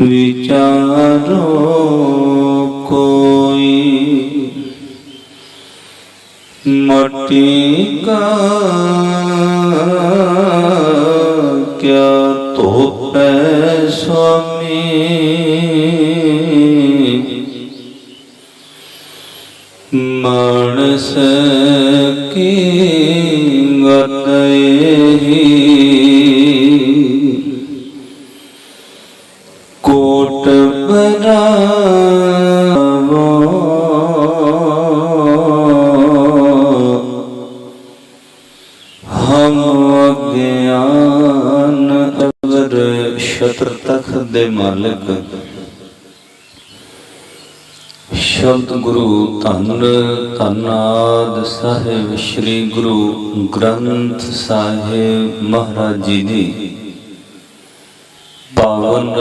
ਵਿਚਾਰੋ ਕੋਈ ਮਟੀ ਕਾ ਕਿਆ ਧੋਪੈ ਸੁਆਮੀ? ਮਾਨਸ ਕੀ ਹਮ ਅਗਿਆਨ ਅਵਰ ਸ਼ਤਰ ਤਖਤ ਦੇ ਮਾਲਕ। ਸ਼ਬਦ ਗੁਰੂ ਧੰਨ ਧੰਨਾਦ ਸਾਹਿਬ, ਸ੍ਰੀ ਗੁਰੂ ਗ੍ਰੰਥ ਸਾਹਿਬ ਮਹਾਰਾਜ ਜੀ ਦੀ। ਪਾਵਨ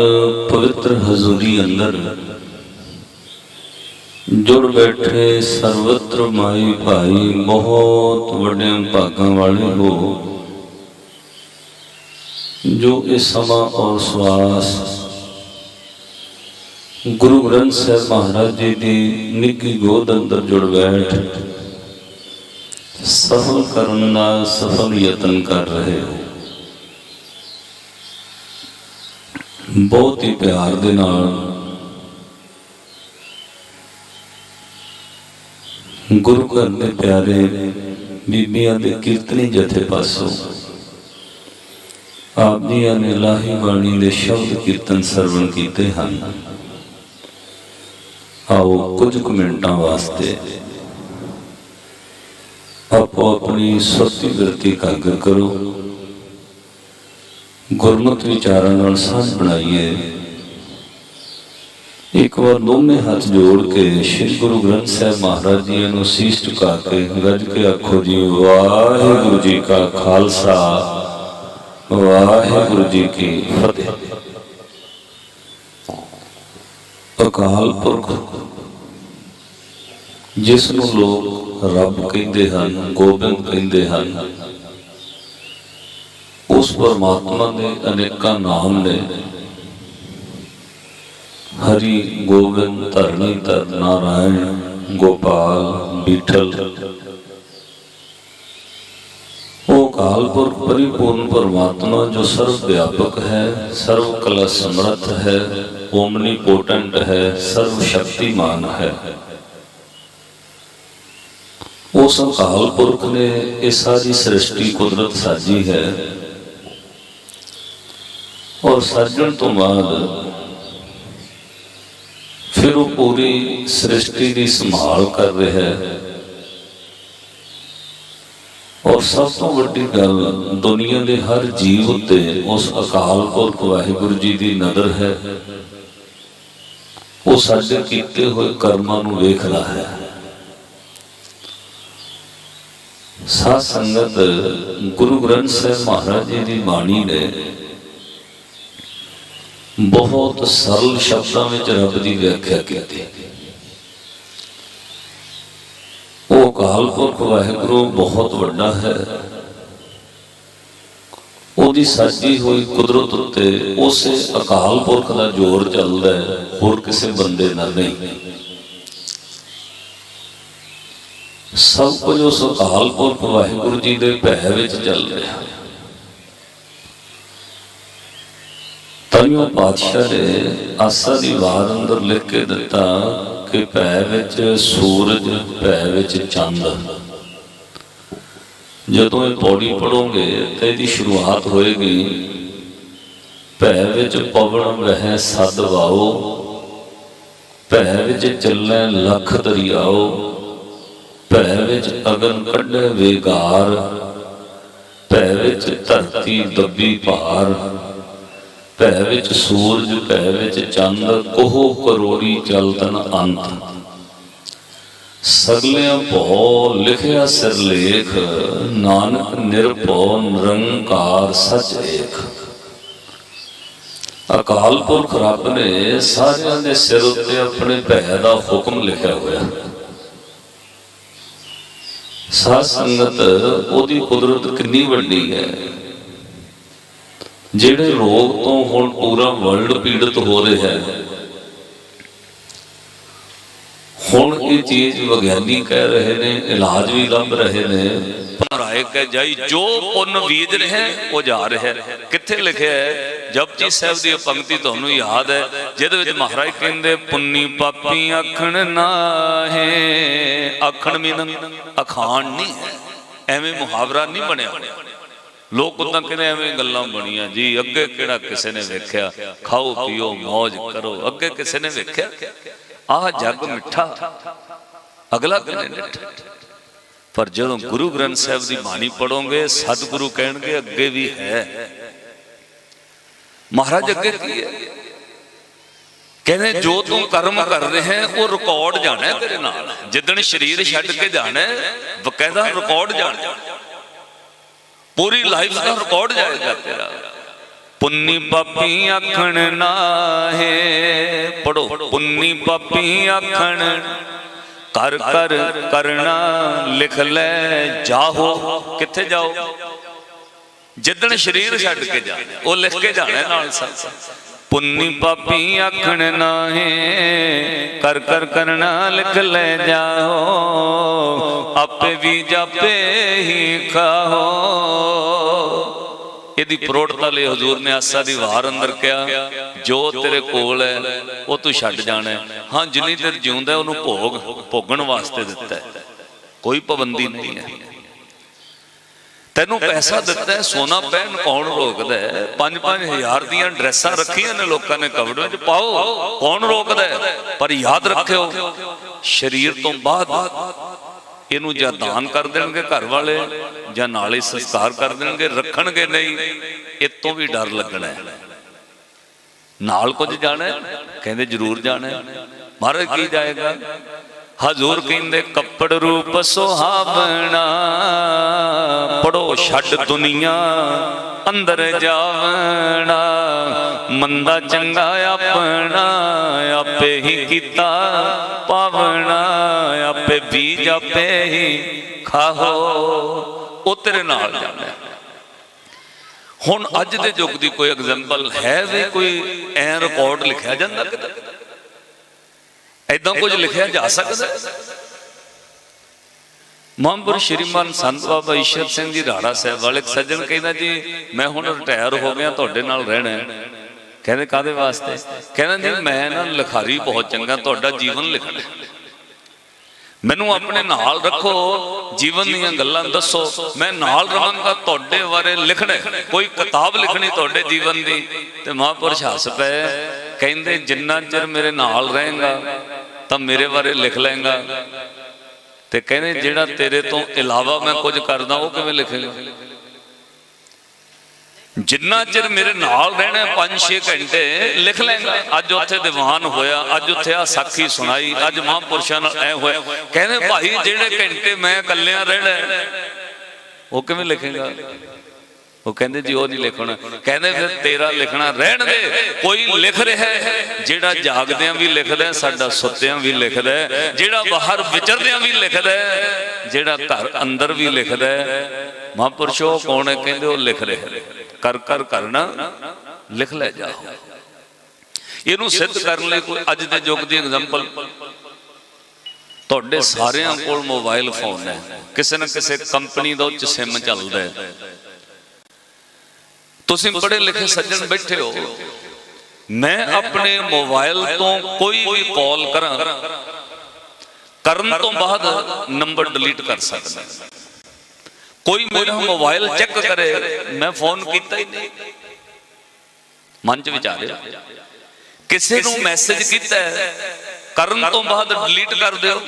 ਪਵਿੱਤਰ ਹਜ਼ੂਰੀ ਅੰਦਰ ਜੁੜ ਬੈਠੇ ਸਰਵਤਰ ਮਾਈ ਭਾਈ, ਬਹੁਤ ਵੱਡੇ ਭਾਗਾਂ ਵਾਲੇ ਹੋ ਜੋ ਇਹ ਸਮਾਂ ਔਰ ਸਵਾਸ ਗੁਰੂ ਗ੍ਰੰਥ ਸਾਹਿਬ ਮਹਾਰਾਜ ਜੀ ਦੀ ਨਿੱਘੀ ਗੋਦ ਅੰਦਰ ਜੁੜ ਬੈਠ ਸਫਲ ਕਰਨ ਦਾ ਸਫਲ ਯਤਨ ਕਰ ਰਹੇ ਹੋ। ਬਹੁਤ ਹੀ ਪਿਆਰ ਦੇ ਨਾਲ ਗੁਰੂ ਘਰ ਦੇ ਪਿਆਰੇ ਬੀਬੀਆਂ ਦੇ ਕੀਰਤਨੀ ਜਥੇ ਪਾਸੋਂ ਆਪ ਜੀਆਂ ਨੇ ਲਾਹੀ ਬਾਣੀ ਦੇ ਸ਼ਬਦ ਕੀਰਤਨ ਸਰਵਣ ਕੀਤੇ ਹਨ। ਆਓ ਕੁਝ ਕੁ ਮਿੰਟਾਂ ਵਾਸਤੇ ਆਪੋ ਆਪਣੀ ਸੁਰਤੀ ਬਿਰਤੀ ਕਾਗਰ ਕਰੋ। ਗੁਰਮਤਿ ਵਿਚਾਰਾਂ ਨਾਲ ਸਾਥ ਬਣਾਈਏ। ਇੱਕ ਵਾਰ ਦੋਵੇਂ ਹੱਥ ਜੋੜ ਕੇ ਸ੍ਰੀ ਗੁਰੂ ਗ੍ਰੰਥ ਸਾਹਿਬ ਮਹਾਰਾਜ ਜੀ ਨੂੰ ਸੀਸ ਝੁਕਾ ਕੇ ਗੱਜ ਕੇ ਆਖੋ ਜੀ, ਵਾਹਿਗੁਰੂ ਜੀ ਕਾ ਖਾਲਸਾ, ਵਾਹਿਗੁਰੂ ਜੀ ਕੀ ਫਤਿਹ। ਅਕਾਲ ਪੁਰਖ, ਜਿਸ ਨੂੰ ਲੋਕ ਰੱਬ ਕਹਿੰਦੇ ਹਨ, ਗੋਬਿੰਦ ਕਹਿੰਦੇ ਹਨ, ਉਸ ਪਰਮਾਤਮਾ ਦੇ ਅਨੇਕਾਂ ਨਾਮ ਨੇ ਹਰੀ ਗੋਬਿੰਦ ਧਰਣੀ ਧਰ ਨਾਰਾਇਣ ਗੋਪਾਲ ਬੀਠਲ। ਉਹ ਕਾਲਪੁਰਖ ਪਰਿਪੂਰਨ ਪਰਮਾਤਮਾ ਜੋ ਸਰਵ ਵਿਆਪਕ ਹੈ, ਸਰਵ ਕਲਾ ਸਮਰੱਥ ਹੈ, ਓਮਨੀ ਪੋਟੈਂਟ ਹੈ, ਸਰਵ ਸ਼ਕਤੀਮਾਨ ਹੈ। ਉਸ ਅਕਾਲ ਪੁਰਖ ਨੇ, ਇਹ ਸਾਰੀ ਸ੍ਰਿਸ਼ਟੀ ਕੁਦਰਤ ਸਾਜੀ ਹੈ। ਔਰ ਸਰਜਣ ਤੋਂ ਬਾਅਦ ਫਿਰ ਉਹ ਪੂਰੀ ਸ੍ਰਿਸ਼ਟੀ ਦੀ ਸੰਭਾਲ ਕਰ ਰਿਹਾ ਹੈ। ਔਰ ਸਭ ਤੋਂ ਵੱਡੀ ਗੱਲ, ਦੁਨੀਆ ਦੇ ਹਰ ਜੀਵ ਉੱਤੇ ਉਸ ਅਕਾਲ ਪੁਰਖ ਵਾਹਿਗੁਰੂ ਜੀ ਦੀ ਨਜ਼ਰ ਹੈ। ਉਹ ਸਾਡੇ ਕੀਤੇ ਹੋਏ ਕਰਮਾਂ ਨੂੰ ਵੇਖਦਾ ਹੈ। ਸਾਧ ਸੰਗਤ ਗੁਰੂ ਗ੍ਰੰਥ ਸਾਹਿਬ ਮਹਾਰਾਜ ਜੀ ਦੀ ਬਾਣੀ ਨੇ ਬਹੁਤ ਸਰਲ ਸ਼ਬਦਾਂ ਵਿੱਚ ਰੱਬ ਦੀ ਵਿਆਖਿਆ ਕੀਤੀ। ਉਹ ਅਕਾਲ ਪੁਰਖ ਵਾਹਿਗੁਰੂ ਬਹੁਤ ਵੱਡਾ ਹੈ। ਉਹਦੀ ਸਾਜੀ ਹੋਈ ਕੁਦਰਤ ਉੱਤੇ ਉਸੇ ਅਕਾਲ ਪੁਰਖ ਦਾ ਜ਼ੋਰ ਚੱਲਦਾ ਹੈ, ਹੋਰ ਕਿਸੇ ਬੰਦੇ ਨਾਲ ਨਹੀਂ। ਸਭ ਕੁਝ ਉਸ ਅਕਾਲ ਪੁਰਖ ਵਾਹਿਗੁਰੂ ਜੀ ਦੇ ਭੈ ਵਿੱਚ ਚੱਲ ਰਿਹਾ ਹੈ। ਤਨਿਓ ਪਾਤਸ਼ਾਹ ਨੇ ਆਸਾ ਦੀ ਵਾਰ ਅੰਦਰ ਲਿਖ ਕੇ ਦਿੱਤਾ ਕਿ ਭੈ ਵਿੱਚ ਸੂਰਜ, ਭੈ ਵਿੱਚ ਚੰਦ। ਜਦੋਂ ਇਹ ਪੌੜੀ ਪੜੋਗੇ ਤੇ ਇਹਦੀ ਸ਼ੁਰੂਆਤ ਹੋਏਗੀ, ਭੈ ਵਿੱਚ ਪਵਨ ਵਹਿ ਸਦ ਵਾਓ, ਭੈ ਵਿੱਚ ਚੱਲੈ ਲੱਖ ਦਰਿਆਓ, ਭੈ ਵਿੱਚ ਅਗਨ ਕੱਢੇ ਵੇਗਾਰ, ਭੈ ਵਿੱਚ ਧਰਤੀ ਦੱਬੀ ਭਾਰ। ਭੈ ਵਿੱਚ ਸੂਰਜ, ਭੈ ਵਿੱਚ ਚੰਦ ਕੋਹ ਕਰੋੜੀ ਚਲਤਨ ਅੰਤ। ਸਗਲਿਆਂ ਭੋ ਲਿਖਿਆ ਸਿਰਲੇਖ ਨਾਨਕ ਨਿਰਭਉ ਨਿਰੰਕਾਰ ਸਚ ਏਕ ਅਕਾਲ ਪੁਰਖ ਰੱਬ ਨੇ ਸਾਰਿਆਂ ਦੇ ਸਿਰ ਉੱਤੇ ਆਪਣੇ ਭੈ ਦਾ ਹੁਕਮ ਲਿਖਿਆ ਹੋਇਆ। ਸਾਧ ਸੰਗਤ, ਉਹਦੀ ਕੁਦਰਤ ਕਿੰਨੀ ਵੱਡੀ ਹੈ। ਜਿਹੜੇ ਰੋਗ ਤੋਂ ਹੁਣ ਪੂਰਾ ਵਰਲਡ ਪੀੜਤ ਹੋ ਰਿਹਾ ਹੈ। ਹੁਣ ਇਹ ਚੀਜ਼ ਵਿਗਿਆਨੀ ਕਹਿ ਰਹੇ ਨੇ, ਇਲਾਜ ਵੀ ਲੱਭ ਰਹੇ ਨੇ ਭਰਾਏ ਕਹਿ ਜਾਈ, ਜੋ ਪੁੰਨ ਬੀਜ ਰਿਹਾ ਉਹ ਜਾ ਰਿਹਾ ਕਿੱਥੇ ਲਿਖਿਆ ਹੈ? ਜਪਜੀ ਸਾਹਿਬ ਦੀ ਪੰਕਤੀ ਤੁਹਾਨੂੰ ਯਾਦ ਹੈ, ਜਿਹਦੇ ਵਿੱਚ ਮਹਾਰਾਜ ਕਹਿੰਦੇ, ਪੁੰਨੀ ਪਾਪੀ ਆਖਣ ਨਾਹੇ, ਆਖਣ ਮੀਨ ਅਖਾਣ ਨਹੀਂ ਹੈ। ਐਵੇਂ ਮੁਹਾਵਰਾ ਨਹੀਂ ਬਣਿਆ। ਲੋਕ ਉਦਾਂ ਕਹਿੰਦੇ ਐਵੇਂ ਗੱਲਾਂ ਬਣੀਆਂ। ਜੀ, ਅੱਗੇ ਕਿਹੜਾ ਕਿਸੇ ਨੇ ਵੇਖਿਆ? ਖਾਓ, ਪੀਓ ਮौज ਕਰੋ। ਅੱਗੇ ਕਿਸੇ ਨੇ ਵੇਖਿਆ? ਆਹ ਜੱਗ ਮਿੱਠਾ। ਅਗਲਾ ਕਹਿੰਦੇ ਮਿੱਠਾ ਪਰ ਜਦੋਂ ਗੁਰੂ ਗ੍ਰੰਥ ਸਾਹਿਬ ਦੀ ਬਾਣੀ ਪੜੋਗੇ ਸਤਿਗੁਰੂ ਕਹਿਣਗੇ, ਅੱਗੇ ਵੀ ਹੈ। ਮਹਾਰਾਜ, ਅੱਗੇ ਕੀ ਹੈ? ਕਹਿੰਦੇ, ਜੋ ਤੂੰ ਕਰਮ ਕਰ ਰਿਹਾ ਹੈ, ਉਹ ਰਿਕਾਰਡ ਜਾਣਾ ਤੇਰੇ ਨਾਲ। ਜਿੱਦਣ ਸਰੀਰ ਛੱਡ ਕੇ ਜਾਣਾ ਬਕਾਇਦਾ ਰਿਕਾਰਡ ਜਾਣਾ ਪੂਰੀ ਲਾਈਫ ਦਾ ਰਿਕਾਰਡ ਜਾਏਗਾ ਤੇਰਾ। ਪੁੰਨੀ ਪਾਪੀ ਆਖਣ ਨਾਹੇ ਪੜੋ ਪੁੰਨੀ ਪਾਪੀ ਆਖਣ ਕਰ ਕਰ ਕਰਨਾ ਲਿਖ ਲੈ ਜਾਹੋ। ਕਿੱਥੇ ਜਾਓ? ਜਿੱਦਣ ਸਰੀਰ ਛੱਡ ਕੇ ਜਾਣਾ ਉਹ ਲਿਖ ਕੇ ਜਾਣਾ ਨਾਲ ਸਭ। ਪੁੰਨੀ ਪਾਪੀ ਆਖਣ ਨਾਹੇ, ਕਰ ਕਰ ਕਰਨਾ ਲਿਖ ਲੈ ਜਾਓ, ਆਪੇ ਵੀ ਜਾਪੇ ਹੀ ਖਾਓ। ਇਹਦੀ ਪ੍ਰੋੜਤਾ ਲਈ ਹਜ਼ੂਰ ਨੇ ਆਸਾ ਦੀ ਵਾਰ ਅੰਦਰ ਕਿਹਾ, ਜੋ ਤੇਰੇ ਕੋਲ ਹੈ, ਉਹ ਤੂੰ ਛੱਡ ਜਾਣਾ ਹਾਂ। ਜਿੰਨੀ ਦੇਰ ਜਿਉਂਦਾ ਉਹਨੂੰ ਭੋਗ, ਭੋਗਣ ਵਾਸਤੇ ਦਿੱਤਾ ਕੋਈ ਪਾਬੰਦੀ ਨਹੀਂ ਹੈ। ਤੈਨੂੰ ਪੈਸਾ ਦਿੱਤਾ ਸੋਨਾ ਪਹਿਨ ਕੌਣ ਰੋਕਦਾ ਹੈ? 5-5000 ਦੀਆਂ ਡਰੈਸਾਂ ਰੱਖੀਆਂ ਨੇ ਲੋਕਾਂ ਨੇ ਕਵਰ ਵਿੱਚ ਪਾਓ, ਕੌਣ ਰੋਕਦਾ ਪਰ ਯਾਦ ਰੱਖਿਓ, ਸਰੀਰ ਤੋਂ ਬਾਅਦ ਇਹਨੂੰ ਜਾਂ ਦਾਨ ਕਰ ਦੇਣਗੇ ਘਰ ਵਾਲੇ ਜਾਂ ਨਾਲੇ ਸੰਸਕਾਰ ਕਰ ਦੇਣਗੇ, ਰੱਖਣਗੇ ਨਹੀਂ, ਇਹ ਤੋਂ ਵੀ ਡਰ ਲੱਗਣਾ ਹੈ। ਨਾਲ ਕੁਝ ਜਾਣਾ ਕਹਿੰਦੇ ਜ਼ਰੂਰ ਜਾਣਾ ਮਹਾਰਾਜ ਕੀ ਜਾਏਗਾ? ਹਜ਼ੂਰ ਕਹਿੰਦੇ ਕੱਪੜ ਰੂਪ ਸੁਹਾਵਣਾ, ਪੜੋ ਛੱਡ ਦੁਨੀਆ ਅੰਦਰ ਜਾਵਣਾ, ਮੰਦਾ ਚੰਗਾ ਆਪਣਾ, ਆਪੇ ਹੀ ਕੀਤਾ ਪਾਵਣਾ, ਆਪੇ ਬੀਜ ਆਪੇ ਹੀ ਖਾਹੋ, ਉਹ ਤੇਰੇ ਨਾਲ ਜਾਣਾ ਹੁਣ ਅੱਜ ਦੇ ਯੁੱਗ ਦੀ ਕੋਈ ਐਗਜ਼ਾਮਪਲ ਹੈ ਵੀ ਕੋਈ ਐ ਰਿਕਾਰਡ ਲਿਖਿਆ ਜਾਂਦਾ ਕਿਤੇ? ਐਦਾਂ ਕੁਝ ਲਿਖਿਆ ਜਾ ਸਕਦਾ? ਮਹਾਂਪੁਰ ਸ਼੍ਰੀਮਾਨ ਸੰਤ ਬਾਬਾ ਈਸ਼ਰ ਸਿੰਘ ਜੀ ਰਾੜਾ ਸਾਹਿਬ ਵਾਲੇ ਸੱਜਣ ਕਹਿੰਦਾ ਜੀ ਮੈਂ ਹੁਣ ਰਿਟਾਇਰ ਹੋ ਗਿਆ ਤੁਹਾਡੇ ਨਾਲ ਰਹਿਣਾ। ਕਹਿੰਦੇ ਕਾਦੇ ਵਾਸਤੇ? ਕਹਿੰਦਾ ਜੀ ਮੈਂ ਨਾ ਲਿਖਾਰੀ ਬਹੁਤ ਚੰਗਾ ਤੁਹਾਡਾ ਜੀਵਨ ਲਿਖਣਾ। ਮੈਨੂੰ ਆਪਣੇ ਨਾਲ ਰੱਖੋ ਜੀਵਨ ਦੀਆਂ ਗੱਲਾਂ ਦੱਸੋ। ਮੈਂ ਨਾਲ ਰਵਾਂਗਾ ਤੁਹਾਡੇ ਬਾਰੇ ਲਿਖਣਾ। ਕੋਈ ਕਿਤਾਬ ਲਿਖਣੀ ਤੁਹਾਡੇ ਜੀਵਨ ਦੀ ਤੇ ਮਹਾਂਪੁਰਸ਼ ਹੱਸ ਪਏ ਕਹਿੰਦੇ ਜਿੰਨਾ ਚਿਰ ਮੇਰੇ ਨਾਲ ਰਹੇਗਾ ਤਾਂ ਮੇਰੇ ਬਾਰੇ ਲਿਖ ਲਏਗਾ। ਤੇ ਕਹਿੰਦੇ, ਜਿਹੜਾ ਤੇਰੇ ਤੋਂ ਇਲਾਵਾ ਮੈਂ ਕੁਝ ਕਰਦਾ, ਉਹ ਕਿਵੇਂ ਲਿਖੇਗਾ ਜਿੰਨਾ ਚਿਰ ਮੇਰੇ ਨਾਲ ਰਹਿਣਾ 5-6 ਘੰਟੇ, ਲਿਖ ਲੈਂਗਾ ਅੱਜ ਉੱਥੇ ਦੀਵਾਨ ਹੋਇਆ, ਅੱਜ ਉੱਥੇ ਆ ਸਾਖੀ ਸੁਣਾਈ, ਅੱਜ ਮਹਾਂਪੁਰਸ਼ਾਂ ਨਾਲ ਐ ਹੋਇਆ। ਕਹਿੰਦੇ, ਭਾਈ, ਜਿਹੜੇ ਘੰਟੇ ਮੈਂ ਇਕੱਲਿਆਂ ਰਹਿਣਾ ਉਹ ਕਿਵੇਂ ਲਿਖੇਗਾ? ਉਹ ਕਹਿੰਦੇ ਜੀ ਉਹ ਨਹੀਂ ਲਿਖਣਾ। ਕਹਿੰਦੇ ਫਿਰ ਤੇਰਾ ਲਿਖਣਾ ਰਹਿਣ ਦੇ। ਕੋਈ ਲਿਖ ਰਿਹਾ ਜਿਹੜਾ ਜਾਗਦਿਆਂ ਵੀ ਲਿਖਦਾ ਹੈ, ਸਾਡਾ ਸੁੱਤਿਆਂ ਵੀ ਲਿਖਦਾ ਜਿਹੜਾ ਬਾਹਰ ਵਿਚਰਦਿਆਂ ਵੀ ਲਿਖਦਾ ਜਿਹੜਾ ਘਰ ਅੰਦਰ ਵੀ ਲਿਖਦਾ ਮਹਾਂਪੁਰਸ਼ੋ ਕੌਣ ਹੈ? ਕਹਿੰਦੇ ਉਹ ਲਿਖ ਰਿਹਾ ਕਰ ਕਰ ਕਰਨਾ ਲਿਖ ਲੈ ਜਾਓ ਇਹਨੂੰ ਸਿੱਧ ਕਰਨ ਲਈ ਕੋਈ ਅੱਜ ਦੇ ਯੁੱਗ ਦੀ ਐਗਜ਼ਾਮਪਲ ਤੁਹਾਡੇ ਸਾਰਿਆਂ ਕੋਲ ਮੋਬਾਈਲ ਫੋਨ ਹੈ। ਕਿਸੇ ਨਾ ਕਿਸੇ ਕੰਪਨੀ ਦਾ ਉੱਚ ਸਿਮ ਚੱਲਦਾ ਹੈ। ਤੁਸੀਂ ਪੜ੍ਹੇ ਲਿਖੇ ਸੱਜਣ ਬੈਠੇ ਹੋ। ਮੈਂ ਆਪਣੇ ਮੋਬਾਈਲ ਤੋਂ ਕੋਈ ਵੀ ਕਾਲ ਕਰਾਂ, ਕਰਨ ਤੋਂ ਬਾਅਦ ਨੰਬਰ ਡਿਲੀਟ ਕਰ ਸਕਦਾ। ਕੋਈ ਮੇਰਾ ਮੋਬਾਈਲ ਚੈੱਕ ਕਰੇ, ਮੈਂ ਫੋਨ ਕੀਤਾ ਹੀ ਨਹੀਂ। ਮਨ ਚ ਵਿਚਾਰਿਆ ਕਿਸੇ ਨੂੰ ਮੈਸੇਜ ਕੀਤਾ ਕਰਨ ਤੋਂ ਬਾਅਦ ਡਿਲੀਟ ਕਰ ਦਿਓ।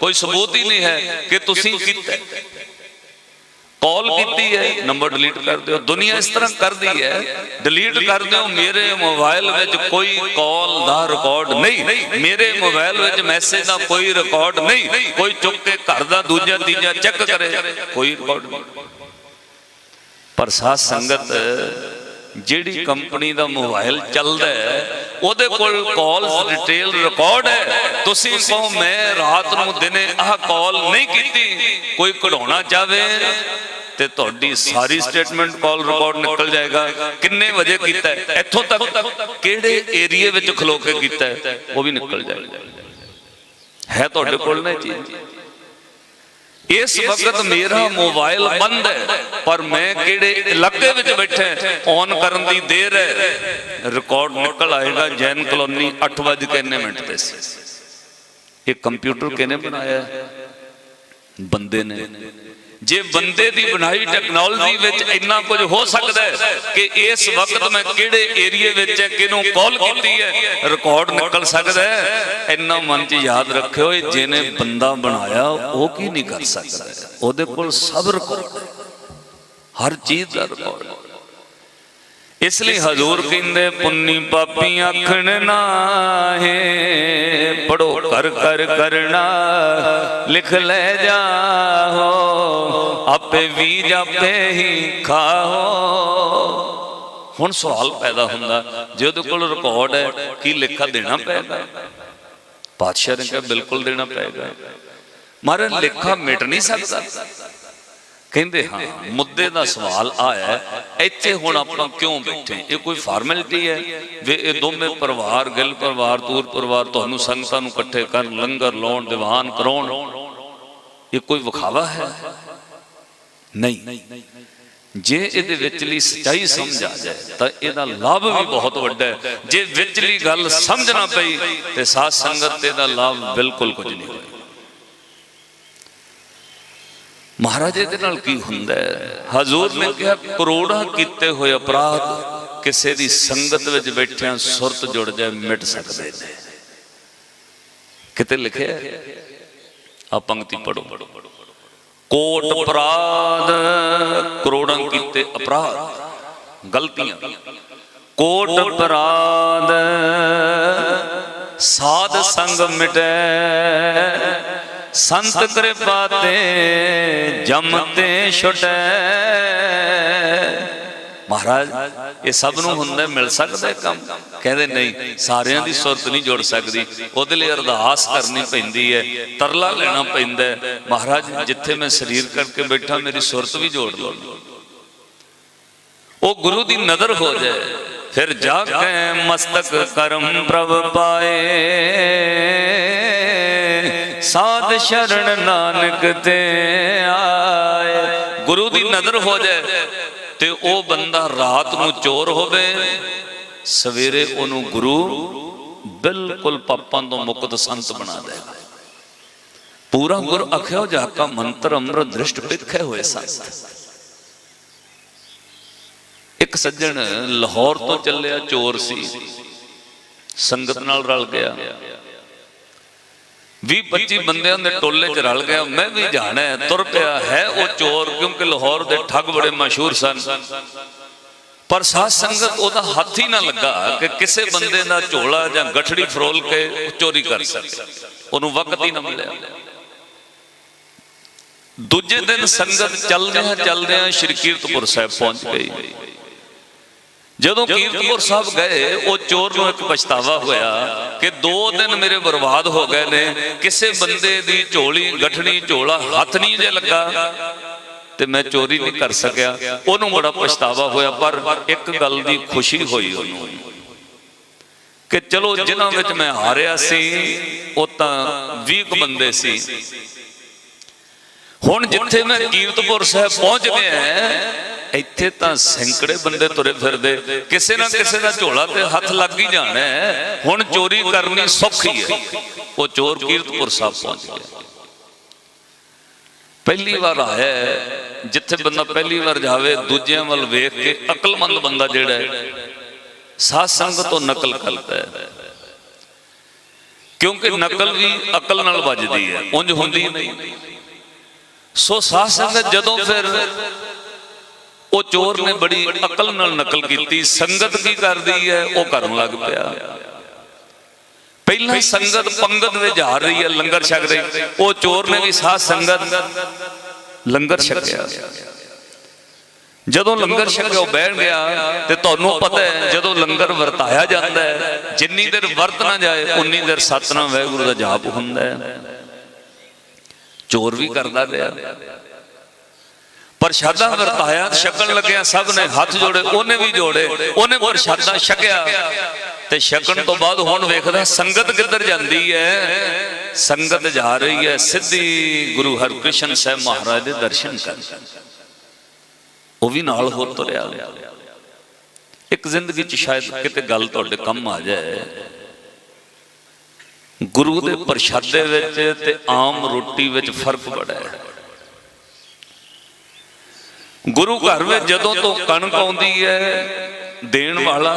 ਕੋਈ ਸਬੂਤ ਹੀ ਨਹੀਂ ਹੈ ਕਿ ਤੁਸੀਂ ਕੀਤਾ ਕਾਲ ਕੀਤੀ ਹੈ ਨੰਬਰ ਡਿਲੀਟ ਕਰ ਦਿਓ। ਦੁਨੀਆ ਇਸ ਤਰ੍ਹਾਂ ਕਰਦੀ ਹੈ ਡਿਲੀਟ ਕਰ ਦਿਓ, ਮੇਰੇ ਮੋਬਾਈਲ ਵਿੱਚ ਕੋਈ ਕਾਲ ਦਾ ਰਿਕਾਰਡ ਨਹੀਂ। ਮੇਰੇ ਮੋਬਾਈਲ ਵਿੱਚ ਮੈਸੇਜ ਦਾ ਕੋਈ ਰਿਕਾਰਡ ਨਹੀਂ। ਕੋਈ ਚੁੱਕ ਕੇ ਘਰ ਦਾ ਦੂਜਾ ਤੀਜਾ ਚੈੱਕ ਕਰੇ, ਕੋਈ ਰਿਕਾਰਡ ਨਹੀਂ। ਪਰ ਸਾਧ ਸੰਗਤ, ਜਿਹੜੀ ਕੰਪਨੀ ਦਾ ਮੋਬਾਈਲ ਚੱਲਦਾ ਹੈ, ਉਹਦੇ ਕੋਲ ਕਾਲਸ ਡਿਟੇਲ ਰਿਕਾਰਡ ਹੈ। ਤੁਸੀਂ ਕਹੋ, ਮੈਂ ਰਾਤ ਨੂੰ ਦਿਨੇ ਆਹ ਕਾਲ ਨਹੀਂ ਕੀਤੀ। ਕੋਈ ਕਢਾਉਣਾ ਚਾਹਵੇ ਤੇ ਤੁਹਾਡੀ ਸਾਰੀ ਸਟੇਟਮੈਂਟ ਕਾਲ ਰਿਕਾਰਡ ਨਿਕਲ ਜਾਏਗਾ। ਕਿੰਨੇ ਵਜੇ ਕੀਤਾ ਇੱਥੋਂ ਤੱਕ ਕਿਹੜੇ ਏਰੀਏ ਵਿੱਚ ਖਲੋ ਕੇ ਕੀਤਾ ਹੈ, ਉਹ ਵੀ ਨਿਕਲ ਜਾਏਗਾ। ਹੈ ਤੁਹਾਡੇ ਕੋਲ ਨਾ ਚੀਜ਼? ਇਸ ਵਕਤ ਮੇਰਾ ਮੋਬਾਈਲ ਬੰਦ ਹੈ ਪਰ ਮੈਂ ਕਿਹੜੇ ਇਲਾਕੇ ਵਿੱਚ ਬੈਠਾ ਔਨ ਕਰਨ ਦੀ ਦੇਰ ਹੈ। ਰਿਕਾਰਡ ਨਿਕਲ ਆਏਗਾ ਜੈਨ ਕਲੋਨੀ 8 ਵਜੇ ਕਿੰਨੇ ਮਿੰਟ ਤੇ। ਸੀ ਇਹ ਕੰਪਿਊਟਰ ਕਿਹਨੇ ਬਣਾਇਆ? ਬੰਦੇ ਨੇ। ਜੇ ਬੰਦੇ ਦੀ ਬਣਾਈ ਟੈਕਨੋਲੋਜੀ ਵਿੱਚ ਇੰਨਾ ਕੁਝ ਹੋ ਸਕਦਾ ਕਿ ਇਸ ਵਕਤ ਮੈਂ ਕਿਹੜੇ ਏਰੀਏ ਵਿੱਚ ਹੈ, ਕਿਹਨੂੰ ਕਾਲ ਕੀਤੀ ਹੈ ਰਿਕਾਰਡ ਨਿਕਲ ਸਕਦਾ ਇੰਨਾ ਮਨ 'ਚ ਯਾਦ ਰੱਖਿਓ ਜਿਹਨੇ ਬੰਦਾ ਬਣਾਇਆ, ਉਹ ਕੀ ਨਹੀਂ ਕਰ ਸਕਦਾ ਉਹਦੇ ਕੋਲ ਸਭ ਰਿਕਾਰਡ ਹਰ ਚੀਜ਼ ਦਾ ਰਿਕਾਰਡ ਇਸ ਲਈ ਹਜ਼ੂਰ ਕਹਿੰਦੇ, ਪੁੰਨੀ ਪਾਪੀ ਆਖਣ ਨਾਹੇ ਪੜੋ ਕਰ ਕਰ ਕਰਨਾ, ਲਿਖ ਲੈ ਜਾਹੋ। ਆਪੇ ਵੀ ਜਾਪੇ ਹੀ ਖਾਓ ਹੁਣ ਸਵਾਲ ਪੈਦਾ ਹੁੰਦਾ, ਜੇ ਉਹਦੇ ਕੋਲ ਰਿਕਾਰਡ ਹੈ, ਕੀ ਲੇਖਾ ਦੇਣਾ ਪਏਗਾ ਪਾਤਸ਼ਾਹ ਨੇ ਕਿਹਾ, ਬਿਲਕੁਲ ਦੇਣਾ ਪਏਗਾ ਮਹਾਰਾਜ, ਲੇਖਾ ਮਿਟ ਨਹੀਂ ਸਕਦਾ। ਕਹਿੰਦੇ, ਹਾਂ, ਮੁੱਦੇ ਦਾ ਸਵਾਲ ਆਇਆ ਇੱਥੇ ਹੁਣ ਆਪਾਂ ਕਿਉਂ ਬੈਠੇ? ਇਹ ਕੋਈ ਫਾਰਮੈਲਿਟੀ ਹੈ? ਵੀ ਇਹ ਦੋਵੇਂ ਪਰਿਵਾਰ, ਗਿੱਲ ਪਰਿਵਾਰ, ਤੂਰ ਪਰਿਵਾਰ ਤੁਹਾਨੂੰ ਸੰਗਤਾਂ ਨੂੰ ਇਕੱਠੇ ਕਰਨ, ਲੰਗਰ ਲਾਉਣ, ਦੀਵਾਨ ਕਰਾਉਣ। ਇਹ ਕੋਈ ਵਿਖਾਵਾ ਹੈ? ਨਹੀਂ। ਜੇ ਇਹਦੇ ਵਿਚਲੀ ਸਚਾਈ ਸਮਝ ਆ ਜਾਏ, ਤਾਂ ਇਹਦਾ ਲਾਭ ਵੀ ਬਹੁਤ ਵੱਡਾ ਹੈ। ਜੇ ਵਿਚਲੀ ਗੱਲ ਸਮਝਣਾ ਪਈ, ਤੇ ਸਾਧ ਸੰਗਤ ਤੇ ਦਾ ਲਾਭ ਬਿਲਕੁਲ ਕੁਝ ਨਹੀਂ ਹੋਇਆ। ਮਹਾਰਾਜ, ਇਹਦੇ ਨਾਲ ਕੀ ਹੁੰਦਾ ਹੈ? ਹਜ਼ੂਰ ਨੇ ਕਿਹਾ, ਕਰੋੜਾਂ ਕੀਤੇ ਹੋਏ ਅਪਰਾਧ ਕਿਸੇ ਦੀ ਸੰਗਤ ਵਿੱਚ ਬੈਠਿਆਂ ਸੁਰਤ ਜੁੜ ਜਾਏ, ਮਿਟ ਸਕਦੇ ਨੇ। ਕਿਤੇ ਲਿਖਿਆ ਹੈ? ਆ ਪੰਕਤੀ ਪੜੋ ਕੋਟ ਅਪਰਾਧ, ਕਰੋੜਾਂ ਕੀਤੇ ਅਪਰਾਧ, ਗਲਤੀਆਂ। ਕੋਟ ਅਪਰਾਧ, ਸਾਧ ਸੰਗ ਮਿਟੈ, ਸੰਤ ਕਿਰਪਾ ਤੇ ਜਮ ਤੇ ਛੁਟੈ। ਮਹਾਰਾਜ, ਇਹ ਸਭ ਨੂੰ ਹੁੰਦਾ ਮਿਲ ਸਕਦਾ ਕੰਮ। ਕਹਿੰਦੇ ਨਹੀਂ, ਸਾਰਿਆਂ ਦੀ ਸੁਰਤ ਨਹੀਂ ਜੁੜ ਸਕਦੀ। ਉਹਦੇ ਲਈ ਅਰਦਾਸ ਕਰਨੀ ਪੈਂਦੀ ਹੈ, ਤਰਲਾ ਲੈਣਾ ਪੈਂਦਾ ਮਹਾਰਾਜ, ਜਿੱਥੇ ਮੈਂ ਸਰੀਰ ਕਰਕੇ ਬੈਠਾ, ਮੇਰੀ ਸੁਰਤ ਵੀ ਜੋੜ ਲਓ। ਉਹ ਗੁਰੂ ਦੀ ਨਜ਼ਰ ਹੋ ਜਾਏ, ਫਿਰ ਜਾ ਕੇ ਮਸਤਕ ਕਰਮ ਪ੍ਰਭ ਪਾਏ। ਸਾਧ ਸ਼ਰਨ ਨਾਨਕ ਤੇ ਆਏ। ਗੁਰੂ ਦੀ ਨਜ਼ਰ ਹੋ ਜਾਏ ਤੇ ਉਹ ਬੰਦਾ ਰਾਤ ਨੂੰ ਚੋਰ ਹੋਵੇ, ਸਵੇਰੇ ਉਹਨੂੰ ਗੁਰੂ ਬਿਲਕੁਲ ਪਾਪਾਂ ਤੋਂ ਮੁਕਤ ਸੰਤ ਬਣਾ ਦੇਗਾ। ਪੂਰਾ ਗੁਰ ਅਖਿਓ ਜਾ ਕਾ ਮੰਤਰ ਅੰਮ੍ਰਿਤ ਦ੍ਰਿਸ਼ਟ ਪਿਖੇ ਹੋਏ ਸੰਤ। ਇੱਕ ਸੱਜਣ ਲਾਹੌਰ ਤੋਂ ਚੱਲਿਆ, ਚੋਰ ਸੀ। ਸੰਗਤ ਨਾਲ ਰਲ ਗਿਆ। 20 25 ਬੰਦਿਆਂ ਦੇ ਟੋਲੇ 'ਚ ਰਲ ਗਿਆ। ਮੈਂ ਵੀ ਜਾਣਾ ਤੁਰ ਪਿਆ ਹੈ ਉਹ ਚੋਰ, ਕਿਉਂਕਿ ਲਾਹੌਰ ਦੇ ਠੱਗ ਬੜੇ ਮਸ਼ਹੂਰ ਸਨ। ਪਰ ਸਾਧ ਸੰਗਤ ਉਹਦਾ ਹੱਥ ਹੀ ਨਾ ਲੱਗਾ ਕਿ ਕਿਸੇ ਬੰਦੇ ਦਾ ਝੋਲਾ ਜਾਂ ਗਠੜੀ ਫਰੋਲ ਕੇ ਚੋਰੀ ਕਰ ਸਕੇ ਉਹਨੂੰ ਵਕਤ ਹੀ ਨਾ ਮਿਲਿਆ। ਦੂਜੇ ਦਿਨ ਸੰਗਤ ਚੱਲਦਿਆਂ ਚੱਲਦਿਆਂ ਸ਼੍ਰੀ ਕੀਰਤਪੁਰ ਸਾਹਿਬ ਪਹੁੰਚ ਗਈ। ਜਦੋਂ ਕੀਰਤਪੁਰ ਸਾਹਿਬ ਗਏ ਉਹ ਚੋਰ ਨੂੰ ਇੱਕ ਪਛਤਾਵਾ ਹੋਇਆ ਕਿ ਦੋ ਦਿਨ ਮੇਰੇ ਬਰਬਾਦ ਹੋ ਗਏ ਨੇ ਕਿਸੇ ਬੰਦੇ ਦੀ ਝੋਲੀ ਗਠਣੀ ਝੋਲਾ ਹੱਥ ਨਹੀਂ ਜੇ ਲੱਗਾ ਤੇ ਮੈਂ ਚੋਰੀ ਨਹੀਂ ਕਰ ਸਕਿਆ। ਉਹਨੂੰ ਬੜਾ ਪਛਤਾਵਾ ਹੋਇਆ ਪਰ ਇੱਕ ਗੱਲ ਦੀ ਖੁਸ਼ੀ ਹੋਈ ਉਹਨੂੰ। ਕਿ ਚਲੋ ਜਿਨ੍ਹਾਂ ਵਿੱਚ ਮੈਂ ਹਾਰਿਆ ਸੀ ਉਹ ਤਾਂ 20 ਕੁ ਬੰਦੇ ਸੀ। ਹੁਣ ਜਿੱਥੇ ਮੈਂ ਕੀਰਤਪੁਰ ਸਾਹਿਬ ਪਹੁੰਚ ਗਿਆ ਇੱਥੇ ਤਾਂ ਸੈਂਕੜੇ ਬੰਦੇ ਤੁਰੇ ਫਿਰਦੇ। ਕਿਸੇ ਨਾ ਕਿਸੇ ਦਾ ਝੋਲਾ ਤੇ ਹੱਥ ਲੱਗ ਹੀ ਜਾਣਾ ਹੁਣ ਚੋਰੀ ਕਰਨੀ ਸੌਖੀ ਹੈ। ਉਹ ਚੋਰ ਕੀਰਤਪੁਰ ਸਾਹਿਬ ਪਹੁੰਚ ਗਿਆ। ਪਹਿਲੀ ਵਾਰ ਆਇਆ ਜਿੱਥੇ ਬੰਦਾ ਪਹਿਲੀ ਵਾਰ ਜਾਵੇ, ਦੂਜਿਆਂ ਵੱਲ ਵੇਖ ਕੇ ਅਕਲਮੰਦ ਬੰਦਾ ਜਿਹੜਾ ਹੈ, ਸਾਧ ਸੰਗ ਤੋਂ ਨਕਲ ਕਰਦਾ ਹੈ। ਕਿਉਂਕਿ ਨਕਲ ਵੀ ਅਕਲ ਨਾਲ ਵੱਜਦੀ ਹੈ, ਉਂਝ ਹੁੰਦੀ ਨਹੀਂ। ਸੋ ਸਾਧ ਸੰਗਤ ਜਦੋਂ ਫਿਰ ਉਹ ਚੋਰ ਨੇ ਬੜੀ ਅਕਲ ਨਾਲ ਨਕਲ ਕੀਤੀ ਸੰਗਤ ਕੀ ਕਰਦੀ ਹੈ ਉਹ ਕਰਨ ਲੱਗ ਪਿਆ। ਪਹਿਲਾਂ ਸੰਗਤ ਪੰਗਤ ਵਿੱਚ ਜਾ ਰਹੀ ਹੈ ਲੰਗਰ ਛਕ ਰਹੀ। ਉਹ ਚੋਰ ਨੇ ਵੀ ਸਾਧ ਸੰਗਤ ਲੰਗਰ ਛਕਿਆ। ਜਦੋਂ ਲੰਗਰ ਛਕਿਆ ਉਹ ਬੈਠ ਗਿਆ ਤੇ ਤੁਹਾਨੂੰ ਪਤਾ ਹੈ ਜਦੋਂ ਲੰਗਰ ਵਰਤਾਇਆ ਜਾਂਦਾ ਹੈ ਜਿੰਨੀ ਦੇਰ ਵਰਤ ਨਾ ਜਾਏ ਉਨੀ ਦੇਰ ਸਤਨਾਮ ਵਾਹਿਗੁਰੂ ਦਾ ਜਾਪ ਹੁੰਦਾ ਹੈ। ਚੋਰ ਵੀ ਕਰਦਾ ਰਿਹਾ ਪ੍ਰਸ਼ਾਦਾ ਵਰਤਾਇਆ, ਛਕਣ ਲੱਗਿਆ ਸਭ ਨੇ ਹੱਥ ਜੋੜੇ, ਉਹਨੇ ਵੀ ਜੋੜੇ, ਉਹਨੇ ਪ੍ਰਸ਼ਾਦਾ ਛਕਿਆ। ਤੇ ਛਕਣ ਤੋਂ ਬਾਅਦ ਹੁਣ ਵੇਖਦਾ ਸੰਗਤ ਕਿੱਧਰ ਜਾਂਦੀ ਹੈ? ਸੰਗਤ ਜਾ ਰਹੀ ਹੈ, ਸਿੱਧੀ ਗੁਰੂ ਹਰਕ੍ਰਿਸ਼ਨ ਸਾਹਿਬ ਮਹਾਰਾਜ ਦੇ ਦਰਸ਼ਨ ਕਰਨ। ਉਹ ਵੀ ਨਾਲ ਹੋਰ ਤੁਰਿਆ। ਇੱਕ ਜ਼ਿੰਦਗੀ 'ਚ ਸ਼ਾਇਦ ਕਿਤੇ ਗੱਲ ਤੁਹਾਡੇ ਕੰਮ ਆ ਜਾਏ। ਗੁਰੂ ਦੇ ਪ੍ਰਸ਼ਾਦੇ ਵਿੱਚ ਤੇ ਆਮ ਰੋਟੀ ਵਿੱਚ ਫ਼ਰਕ ਬੜਾ ਹੈ। ਗੁਰੂ ਘਰ ਵਿੱਚ ਜਦੋਂ ਤੋਂ ਕਣਕ ਆਉਂਦੀ ਹੈ ਦੇਣ ਵਾਲਾ,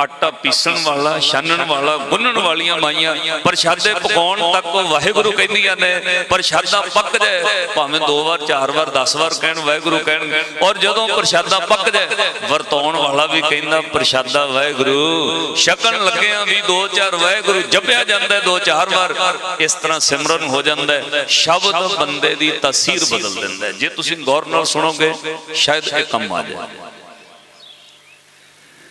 ਆਟਾ ਪੀਸਣ ਵਾਲਾ, ਛਾਨਣ ਵਾਲਾ, ਗੁੰਨਣ ਵਾਲੀਆਂ ਮਾਈਆਂ, ਪ੍ਰਸ਼ਾਦੇ ਪਕਾਉਣ ਤੱਕ ਉਹ ਵਾਹਿਗੁਰੂ ਕਹਿੰਦੀਆਂ ਨੇ, ਪ੍ਰਸ਼ਾਦਾ ਪੱਕ ਜਾਏ, ਭਾਵੇਂ ਦੋ ਵਾਰ, ਚਾਰ ਵਾਰ 10 ਵਾਰ ਕਹਿਣ ਵਾਹਿਗੁਰੂ ਕਹਿਣ, ਔਰ ਜਦੋਂ ਪ੍ਰਸ਼ਾਦਾ ਪੱਕ ਜਾਏ, ਵਰਤਾਉਣ ਵਾਲਾ ਵੀ ਕਹਿੰਦਾ ਪ੍ਰਸ਼ਾਦਾ ਵਾਹਿਗੁਰੂ ਸ਼ਕਣ ਲੱਗਿਆਂ ਵੀ ਦੋ ਚਾਰ ਵਾਹਿਗੁਰੂ ਜਪਿਆ ਜਾਂਦਾ ਦੋ ਚਾਰ ਵਾਰ, ਇਸ ਤਰ੍ਹਾਂ ਸਿਮਰਨ ਹੋ ਜਾਂਦਾ ਸ਼ਬਦ ਬੰਦੇ ਦੀ ਤਾਸੀਰ ਬਦਲ ਦਿੰਦਾ ਜੇ ਤੁਸੀਂ ਗੌਰ ਨਾਲ ਸੁਣੋਗੇ, ਸ਼ਾਇਦ ਇਹ ਕੰਮ ਆ ਜਾਏ।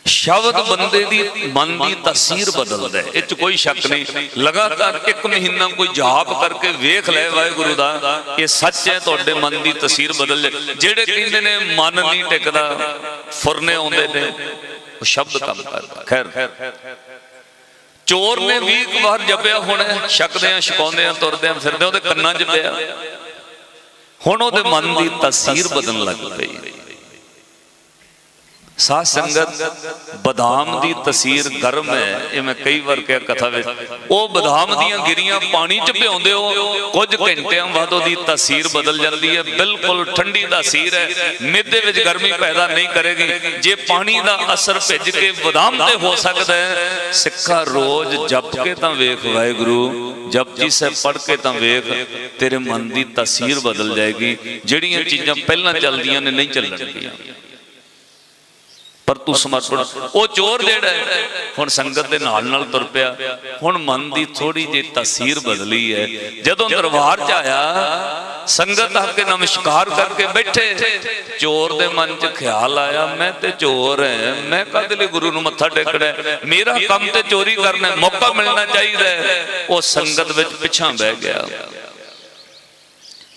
ਸ਼ਬਦ ਬੰਦੇ ਦੀ ਮਨ ਦੀ ਤਾਸੀਰ ਬਦਲਦਾ ਹੈ। ਇਹ ਚ ਕੋਈ ਸ਼ੱਕ ਨਹੀਂ। ਲਗਾਤਾਰ ਇੱਕ ਮਹੀਨਾ ਕੋਈ ਜਾਪ ਕਰਕੇ ਵੇਖ ਲੈ ਵਾਹਿਗੁਰੂ ਦਾ। ਇਹ ਸੱਚ ਹੈ ਤੁਹਾਡੇ ਮਨ ਦੀ ਤਾਸੀਰ ਬਦਲ ਜਾਏ ਜਿਹੜੇ ਕਹਿੰਦੇ ਨੇ ਮਨ ਨਹੀਂ ਟਿਕਦਾ ਫੁਰਨੇ ਆਉਂਦੇ ਨੇ। ਉਹ ਸ਼ਬਦ ਕੰਮ ਕਰਦਾ। ਖੈਰ। ਚੋਰ ਨੇ 20 ਵਾਰ ਜਪਿਆ ਹੁਣ ਛਕਦੇ ਆ ਛਕਾਉਂਦੇ ਆ ਤੁਰਦੇ ਆ ਫਿਰਦੇ ਉਹਦੇ ਕੰਨਾਂ 'ਚ ਪਿਆ। ਹੁਣ ਉਹਦੇ ਮਨ ਦੀ ਤਾਸੀਰ ਬਦਲਣ ਲੱਗ ਪਈ। ਸਾਧ ਸੰਗਤ ਬਦਾਮ ਦੀ ਤਸੀਰ ਗਰਮ ਹੈ, ਇਹ ਮੈਂ ਕਈ ਵਾਰ ਕਿਹਾ ਕਥਾ ਵਿੱਚ। ਉਹ ਬਦਾਮ ਦੀਆਂ ਗਿਰੀਆਂ ਪਾਣੀ 'ਚ ਭਿਉਂਦੇ ਹੋ, ਕੁਝ ਘੰਟਿਆਂ ਬਾਅਦ ਉਹਦੀ ਤਸੀਰ ਬਦਲ ਜਾਂਦੀ ਹੈ। ਬਿਲਕੁਲ ਠੰਡੀ ਦਾ ਹੈ ਮਿੱਦੇ ਵਿੱਚ ਗਰਮੀ ਪੈਦਾ ਨਹੀਂ ਕਰੇਗੀ। ਜੇ ਪਾਣੀ ਦਾ ਅਸਰ ਭਿੱਜ ਕੇ ਬਦਾਮ ਤੇ ਹੋ ਸਕਦਾ ਹੈ, ਸਿੱਖਾ ਰੋਜ਼ ਜਪ ਕੇ ਤਾਂ ਵੇਖ, ਵਾਹਿਗੁਰੂ ਜਪਜੀ ਸਾਹਿਬ ਪੜ੍ਹ ਕੇ ਤਾਂ ਵੇਖ, ਤੇਰੇ ਮਨ ਦੀ ਤਸੀਰ ਬਦਲ ਜਾਏਗੀ। ਜਿਹੜੀਆਂ ਚੀਜ਼ਾਂ ਪਹਿਲਾਂ ਚੱਲਦੀਆਂ ਨੇ, ਨਹੀਂ ਚੱਲਣਗੀਆਂ। ਪਰ ਤੂੰ ਸਮਰਪਣ। ਉਹ ਚੋਰ ਜਿਹੜਾ ਹੁਣ ਸੰਗਤ ਦੇ ਨਾਲ ਨਾਲ ਤੁਰ ਪਿਆ। ਹੁਣ ਮਨ ਦੀ ਥੋੜੀ ਜਿਹੀ ਤਾਸੀਰ ਬਦਲੀ ਹੈ। ਜਦੋਂ ਦਰਬਾਰ 'ਚ ਆਇਆ, ਸੰਗਤ ਆ ਨਮਸਕਾਰ ਕਰਕੇ ਬੈਠੇ। ਚੋਰ ਦੇ ਮਨ 'ਚ ਖਿਆਲ ਆਇਆ, ਮੈਂ ਤੇ ਚੋਰ ਹਾਂ। ਮੈਂ ਕਦ ਲਈ ਗੁਰੂ ਨੂੰ ਮੱਥਾ ਟੇਕਣਾ ਮੇਰਾ ਕੰਮ ਤੇ ਚੋਰੀ ਕਰਨਾ ਮੌਕਾ ਮਿਲਣਾ ਚਾਹੀਦਾ ਉਹ ਸੰਗਤ ਵਿੱਚ ਪਿਛਾਂ ਬਹਿ ਗਿਆ।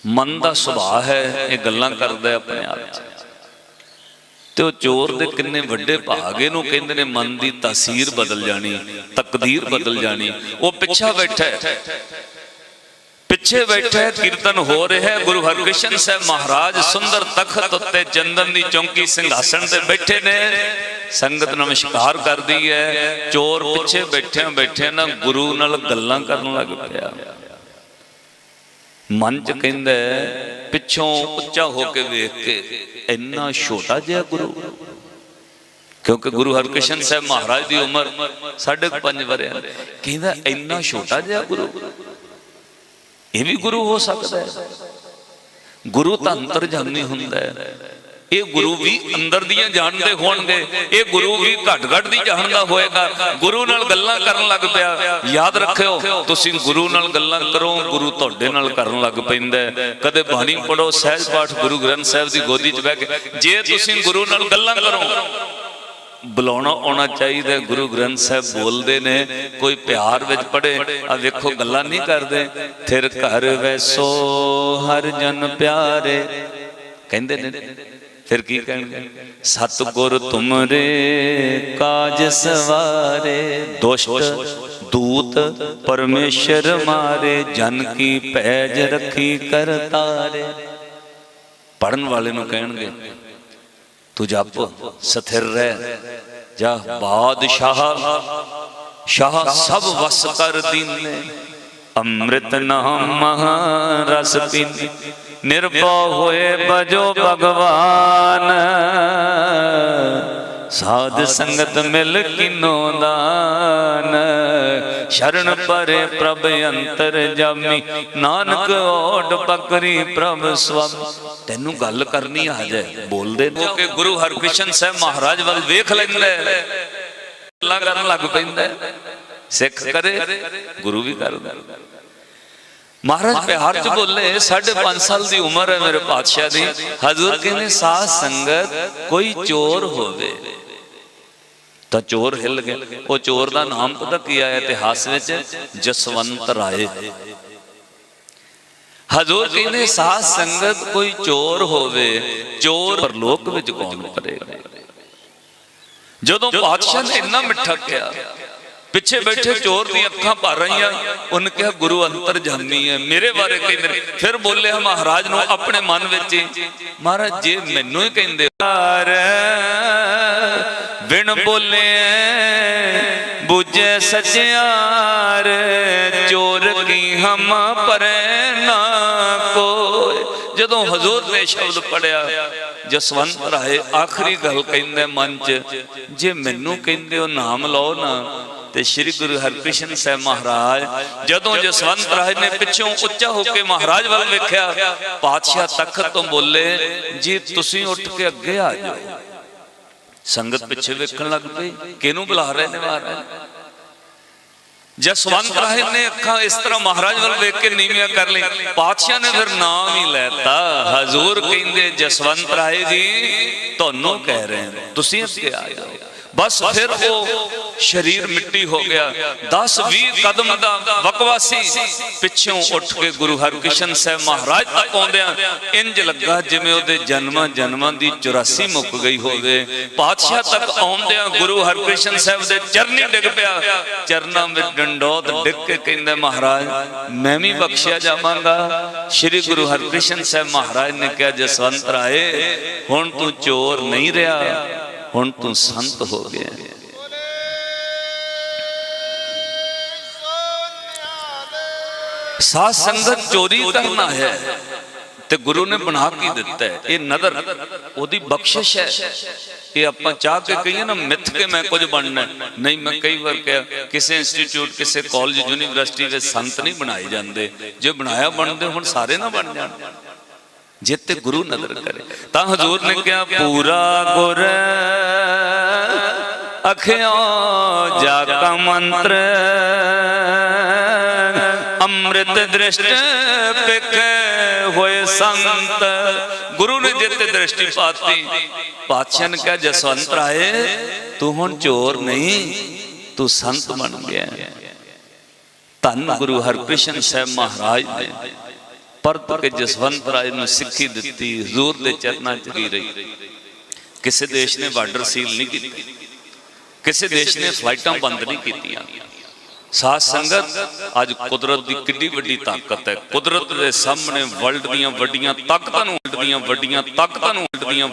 ਮਨ ਦਾ ਸੁਭਾਅ ਹੈ। ਇਹ ਗੱਲਾਂ ਕਰਦਾ ਆਪਣੇ ਆਪ 'ਚ। ਤੇ ਉਹ ਚੋਰ ਦੇ ਕਿੰਨੇ ਵੱਡੇ ਭਾਗ, ਇਹਨੂੰ ਕਹਿੰਦੇ ਨੇ ਮਨ ਦੀ ਤਾਸੀਰ ਬਦਲ ਜਾਣੀ, ਤਕਦੀਰ ਬਦਲ ਜਾਣੀ। ਉਹ ਪਿੱਛਾ ਬੈਠਾ ਹੈ। ਪਿੱਛੇ ਬੈਠਾ ਕੀਰਤਨ ਹੋ ਰਿਹਾ ਗੁਰੂ ਹਰਕ੍ਰਿਸ਼ਨ ਸਾਹਿਬ ਮਹਾਰਾਜ ਸੁੰਦਰ ਤਖਤ ਉੱਤੇ ਚੰਦਨ ਦੀ ਚੌਂਕੀ ਸਿੰਘਾਸਣ ਤੇ ਬੈਠੇ ਨੇ। ਸੰਗਤ ਨਮਸਕਾਰ ਕਰਦੀ ਹੈ। ਚੋਰ ਪਿੱਛੇ ਬੈਠਿਆਂ ਬੈਠਿਆਂ ਨਾ ਗੁਰੂ ਨਾਲ ਗੱਲਾਂ ਕਰਨ ਲੱਗ ਪਿਆ। ਮਨ ਚ ਕਹਿੰਦਾ ਪਿੱਛੋਂ ਉੱਚਾ ਹੋ ਕੇ ਵੇਖ ਕੇ ਇੰਨਾ ਛੋਟਾ ਜਿਹਾ ਗੁਰੂ। ਕਿਉਂਕਿ ਗੁਰੂ ਹਰਕ੍ਰਿਸ਼ਨ ਸਾਹਿਬ ਮਹਾਰਾਜ ਦੀ ਉਮਰ ਸਾਢੇ ਕੁ ਪੰਜ ਵਰਿਆਂ ਕਹਿੰਦਾ ਇੰਨਾ ਛੋਟਾ ਜਿਹਾ ਗੁਰੂ। ਇਹ ਵੀ ਗੁਰੂ ਹੋ ਸਕਦਾ ਹੈ। ਗੁਰੂ ਤਾਂ ਅੰਤਰ ਅੰਤਰਜਾਮੀ ਹੁੰਦਾ ਹੈ। ਇਹ ਗੁਰੂ ਵੀ ਅੰਦਰ ਦੀਆਂ ਜਾਣਦੇ ਹੋਣਗੇ ਇਹ ਗੁਰੂ ਵੀ ਘਟ ਘਟ ਦੀ ਜਾਣਦਾ ਹੋਏਗਾ। ਗੁਰੂ ਨਾਲ ਗੱਲਾਂ ਕਰਨ ਲੱਗ ਪਿਆ। ਯਾਦ ਰੱਖਿਓ, ਤੁਸੀਂ ਗੁਰੂ ਨਾਲ ਗੱਲਾਂ ਕਰੋ, ਗੁਰੂ ਤੁਹਾਡੇ ਨਾਲ ਕਰਨ ਲੱਗ ਪੈਂਦਾ ਕਦੇ ਬਾਣੀ ਪੜੋ ਸਹਿਜ ਪਾਠ ਗੁਰੂ ਗ੍ਰੰਥ ਸਾਹਿਬ ਦੀ ਗੋਦੀ 'ਚ ਬਹਿ ਕੇ। ਜੇ ਤੁਸੀਂ ਗੁਰੂ ਨਾਲ ਗੱਲਾਂ ਕਰੋ, ਬੁਲਾਉਣਾ ਆਉਣਾ ਚਾਹੀਦਾ ਗੁਰੂ ਗ੍ਰੰਥ ਸਾਹਿਬ ਬੋਲਦੇ ਨੇ, ਕੋਈ ਪਿਆਰ ਵਿੱਚ ਪੜੇ ਆ ਵੇਖੋ ਗੱਲਾਂ ਨਹੀਂ ਕਰਦੇ। ਫਿਰ ਘਰ ਵੈਸੋ ਹਰ ਜਨ ਪਿਆਰੇ। ਕਹਿੰਦੇ ਨੇ ਫਿਰ ਕੀ ਕਹਿਣਗੇ? ਸਤਿਗੁਰ ਤੁਮਰੇ ਕਾਜ ਸਵਾਰੇ, ਦੁਸ਼ਟ ਦੂਤ ਪਰਮੇਸ਼ਰ ਮਾਰੇ, ਜਨ ਕੀ ਪੈਜ ਰੱਖੀ ਕਰਤਾਰੇ ਪੜਨ ਵਾਲੇ ਨੂੰ ਕਹਿਣਗੇ, ਤੂੰ ਜਪ, ਸਥਿਰ ਰਹਿ, ਜਾ ਬਾਦਸ਼ਾਹ, ਸ਼ਾਹ ਸਭ ਵਸ ਕਰ ਦੀਨੇ। ਅੰਮ੍ਰਿਤ ਨਾਮ ਰਸ ਪੀਨੇ ਨਿਰਭਉ ਹੋਏ ਬਜੋ ਭਗਵਾਨ। ਸਾਧ ਸੰਗਤ ਮਿਲ ਕਿਨੋ ਦਾਨ। ਸ਼ਰਨ ਪਰੇ ਪ੍ਰਭ ਅੰਤਰ ਜਾਮੀ। ਨਾਨਕ ਓਟ ਪਕਰੀ ਪ੍ਰਭ ਸੁਆਮੀ ਤੈਨੂੰ ਗੱਲ ਕਰਨੀ ਆ ਜਾਏ ਬੋਲਦੇ ਨੇ ਕਿ ਗੁਰੂ ਹਰਕ੍ਰਿਸ਼ਨ ਸਾਹਿਬ ਮਹਾਰਾਜ ਵੱਲ ਵੇਖ ਲੈਂਦਾ। ਹੈ ਕਰਨ ਲੱਗ ਪੈਂਦਾ। ਸਿੱਖ ਕਰੇ ਗੁਰੂ ਵੀ ਕਰਦਾ ਮਹਾਰਾਜ ਪਿਆਰ ਚ ਬੋਲੇ 5.5 ਸਾਲ ਦੀ ਉਮਰ ਹੈ ਮੇਰੇ ਪਾਤਸ਼ਾਹ ਦੀ। ਹਜ਼ੂਰ ਕਹਿੰਦੇ ਸਾਧ ਸੰਗਤ ਕੋਈ ਚੋਰ ਹੋਵੇ। ਤਾਂ ਚੋਰ ਹਿੱਲ ਗਏ। ਉਹ ਚੋਰ ਦਾ ਨਾਮ ਪਤਾ ਕੀ ਆਇਆ ਇਤਿਹਾਸ ਵਿੱਚ? ਜਸਵੰਤ ਰਾਏ। ਹਜ਼ੂਰ ਕਹਿੰਦੇ ਸਾਧ ਸੰਗਤ ਕੋਈ ਚੋਰ ਹੋਵੇ। ਚੋਰ ਪਰਲੋਕ ਵਿੱਚ ਕੌਣ ਕਰੇਗਾ? ਜਦੋਂ ਪਾਤਸ਼ਾਹ ਨੇ ਇੰਨਾ ਮਿੱਠਾ ਕਿਹਾ ਪਿੱਛੇ ਬੈਠੇ ਚੋਰ ਦੀਆਂ ਅੱਖਾਂ ਭਰ ਰਹੀਆਂ। ਉਹਨੇ ਕਿਹਾ ਗੁਰੂ ਅੰਤਰ ਜਾਮੀ ਹੈ। ਮੇਰੇ ਬਾਰੇ ਕਹਿੰਦੇ। ਫਿਰ ਬੋਲਿਆ ਮਹਾਰਾਜ ਨੂੰ ਆਪਣੇ ਮਨ ਵਿੱਚ ਮਹਾਰਾਜ ਜੇ ਮੈਨੂੰ ਹੀ ਕਹਿੰਦੇ ਯਾਰ ਬਿਨ ਬੋਲੇ ਬੁਝੇ ਸਚਿਆਰ ਚੋਰ ਕੀ ਹਮ ਪਰੇ ਨਾ ਕੋਇ ਜਦੋਂ ਹਜ਼ੂਰ ਨੇ ਸ਼ਬਦ ਪੜਿਆ ਜਸਵੰਤ ਰਾਏ ਆਖਰੀ ਗੱਲ ਕਹਿੰਦੇ ਮਨ ਚ, ਜੇ ਮੈਨੂੰ ਕਹਿੰਦੇ ਹੋ ਨਾਮ ਲਓ ਨਾ, ਤੇ ਸ੍ਰੀ ਗੁਰੂ ਹਰਕ੍ਰਿਸ਼ਨ ਸਾਹਿਬ ਮਹਾਰਾਜ, ਜਦੋਂ ਜਸਵੰਤ ਰਾਏ ਨੇ ਪਿੱਛੋਂ ਉੱਚਾ ਹੋ ਕੇ ਮਹਾਰਾਜ ਵੱਲ ਵੇਖਿਆ, ਪਾਤਸ਼ਾਹ ਤਖਤ ਤੋਂ ਬੋਲੇ, ਜੀ, ਤੁਸੀਂ ਉੱਠ ਕੇ ਅੱਗੇ ਆ ਜਾਓ। ਸੰਗਤ ਪਿੱਛੇ ਵੇਖਣ ਲੱਗ ਪਈ, ਕਿਹਨੂੰ ਬੁਲਾ ਰਹੇ ਨੇ ਮਹਾਰਾਜ? ਜਸਵੰਤ ਰਾਏ ਨੇ ਅੱਖਾਂ ਇਸ ਤਰ੍ਹਾਂ ਮਹਾਰਾਜ ਵੱਲ ਵੇਖ ਕੇ ਨੀਵੀਆਂ ਕਰ ਲਈ ਪਾਤਸ਼ਾਹ ਨੇ ਫਿਰ ਨਾਮ ਹੀ ਲੈਤਾ। ਹਜ਼ੂਰ ਕਹਿੰਦੇ ਜਸਵੰਤ ਰਾਏ ਜੀ ਤੁਹਾਨੂੰ ਕਹਿ ਰਹੇ ਤੁਸੀਂ ਅੱਗੇ ਆ ਜਾਓ। ਬਸ ਫਿਰ ਉਹ ਸਰੀਰ ਮਿੱਟੀ ਹੋ ਗਿਆ। 10 20 ਕਦਮ ਦਾ ਵਕਵਾਸੀ ਪਿੱਛੋਂ ਉੱਠ ਕੇ ਗੁਰੂ ਹਰਕ੍ਰਿਸ਼ਨ ਸਾਹਿਬ ਮਹਾਰਾਜ ਤੱਕ ਆਉਂਦਿਆਂ ਇੰਜ ਲੱਗਾ ਜਿਵੇਂ ਉਹਦੇ ਜਨਮਾਂ ਜਨਮਾਂ ਦੀ 84 ਮੁੱਕ ਗਈ ਹੋਵੇ। ਪਾਤਸ਼ਾਹ ਤੱਕ ਆਉਂਦਿਆਂ ਗੁਰੂ ਹਰਕ੍ਰਿਸ਼ਨ ਸਾਹਿਬ ਦੇ ਚਰਨੀ ਡਿੱਗ ਪਿਆ। ਚਰਨਾਂ ਵਿੱਚ ਡੰਡੋਤ ਡਿੱਗ ਕੇ ਕਹਿੰਦਾ, ਮਹਾਰਾਜ, ਮੈਂ ਵੀ ਬਖਸ਼ਿਆ ਜਾਵਾਂਗਾ। ਸ੍ਰੀ ਗੁਰੂ ਹਰਕ੍ਰਿਸ਼ਨ ਸਾਹਿਬ ਮਹਾਰਾਜ ਨੇ ਕਿਹਾ, ਜਸਵੰਤ ਰਾਏ, ਹੁਣ ਤੂੰ ਚੋਰ ਨਹੀਂ ਰਿਹਾ। ਹੁਣ ਤੂੰ ਸੰਤ ਹੋ ਗਿਆ। ਸਾਧ ਸੰਗਤ ਚੋਰੀ ਕਰਨਾ ਹੈ ਤੇ ਗੁਰੂ ਨੇ ਬਣਾ ਕੇ ਦਿੱਤਾ ਹੈ? ਇਹ ਨਦਰ, ਉਹਦੀ ਬਖਸ਼ਿਸ਼ ਹੈ। ਇਹ ਆਪਾਂ ਚਾਹ ਕੇ ਕਹੀਏ ਨਾ, ਮਿੱਥ ਕੇ ਮੈਂ ਕੁਝ ਬਣਨਾ ਨਹੀਂ, ਮੈਂ ਕਈ ਵਾਰ ਕਿਹਾ, ਕਿਸੇ ਇੰਸਟੀਚਿਊਟ ਕਿਸੇ ਕਾਲਜ ਯੂਨੀਵਰਸਿਟੀ ਦੇ ਸੰਤ ਨਹੀਂ ਬਣਾਏ ਜਾਂਦੇ। ਜੇ ਬਣਾਇਆ ਬਣਦੇ, ਹੁਣ ਸਾਰੇ ਨਾ ਬਣ ਜਾਣ। ਜਿੱਤੇ ਗੁਰੂ ਨਦਰ ਕਰੇ ਤਾਂ ਹਜ਼ੂਰ ਨੇ ਕਿਹਾ ਪੂਰਾ ਗੁਰ ਅਖਿਓ ਜਾ ਕਾ ਮੰਤਰ ਅੰਮ੍ਰਿਤ ਦ੍ਰਿਸ਼ਟ ਪਿਕ ਹੋਏ ਸੰਤ ਗੁਰੂ ਨੇ ਜਿੱਤੇ ਦ੍ਰਿਸ਼ਟੀ ਪਾਤੀ ਪਾਤਸ਼ਾਹ ਨੇ ਕਿਹਾ ਜਸਵੰਤ ਰਾਏ ਤੂੰ ਹੁਣ ਚੋਰ ਨਹੀਂ ਤੂੰ ਸੰਤ ਬਣ ਗਿਆ ਧੰਨ ਗੁਰੂ ਹਰਕ੍ਰਿਸ਼ਨ ਸਾਹਿਬ ਮਹਾਰਾਜ ਨੇ ਪਰਤ ਕੇ ਜਸਵੰਤ ਰਾਏ ਨੂੰ ਸਿੱਖੀ ਦਿੱਤੀ, ਹਜ਼ੂਰ ਦੇ ਚਰਨਾਂ ਚ ਗਈ ਰਹੀ। ਕਿਸੇ ਦੇਸ਼ ਨੇ ਬਾਰਡਰ ਸੀਲ ਨਹੀਂ ਕੀਤੀ। ਕਿਸੇ ਦੇਸ਼ ਨੇ ਫਲਾਈਟਾਂ ਬੰਦ ਨਹੀਂ ਕੀਤੀਆਂ। ਸਾਧ ਸੰਗਤ, ਅੱਜ ਕੁਦਰਤ ਦੀ ਕਿੰਨੀ ਵੱਡੀ ਤਾਕਤ ਹੈ। ਕੁਦਰਤ ਦੇ ਸਾਹਮਣੇ ਵਰਲਡ ਦੀਆਂ ਵੱਡੀਆਂ ਤਾਕਤਾਂ ਨੂੰ ਵਰਲਡ ਦੀਆਂ ਵੱਡੀਆਂ ਤਾਕਤਾਂ ਨੂੰ ਵਰਲਡ ਦੀਆਂ